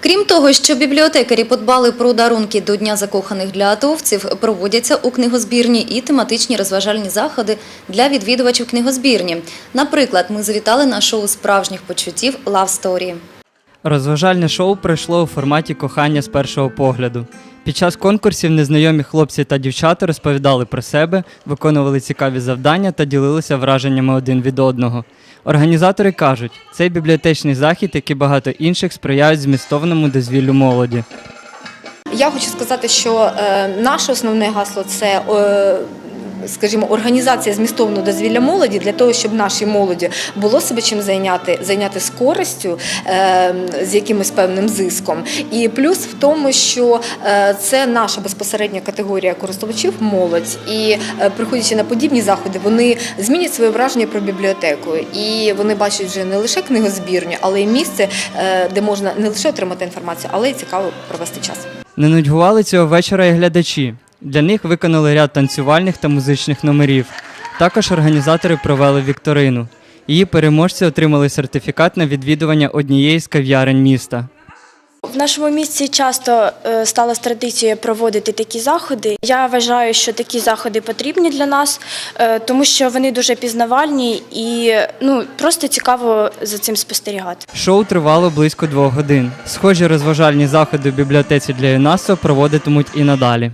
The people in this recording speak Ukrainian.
Крім того, що бібліотекарі подбали про дарунки до Дня закоханих для атовців, проводяться у книгозбірні і тематичні розважальні заходи для відвідувачів книгозбірні. Наприклад, ми завітали на шоу справжніх почуттів «Love Story». Розважальне шоу пройшло у форматі кохання з першого погляду. Під час конкурсів незнайомі хлопці та дівчата розповідали про себе, виконували цікаві завдання та ділилися враженнями один від одного. Організатори кажуть, цей бібліотечний захід, як і багато інших, сприяють змістовному дозвіллю молоді. Я хочу сказати, що е, наше основне гасло це. е, Скажімо, організація змістовного дозвілля молоді для того, щоб нашій молоді було себе чим зайняти, зайняти з користю, е, з якимось певним зиском. І плюс в тому, що е, це наша безпосередня категорія користувачів молодь. І е, приходячи на подібні заходи, вони змінять своє враження про бібліотеку. І вони бачать вже не лише книгозбірню, але й місце, е, де можна не лише отримати інформацію, але й цікаво провести час. Не нудьгували цього вечора і глядачі. Для них виконали ряд танцювальних та музичних номерів. Також організатори провели вікторину. Її переможці отримали сертифікат на відвідування однієї з кав'ярень міста. В нашому місті часто е, сталося традицією проводити такі заходи. Я вважаю, що такі заходи потрібні для нас, е, тому що вони дуже пізнавальні і ну просто цікаво за цим спостерігати. Шоу тривало близько двох годин. Схожі розважальні заходи в бібліотеці для юнацтва проводитимуть і надалі.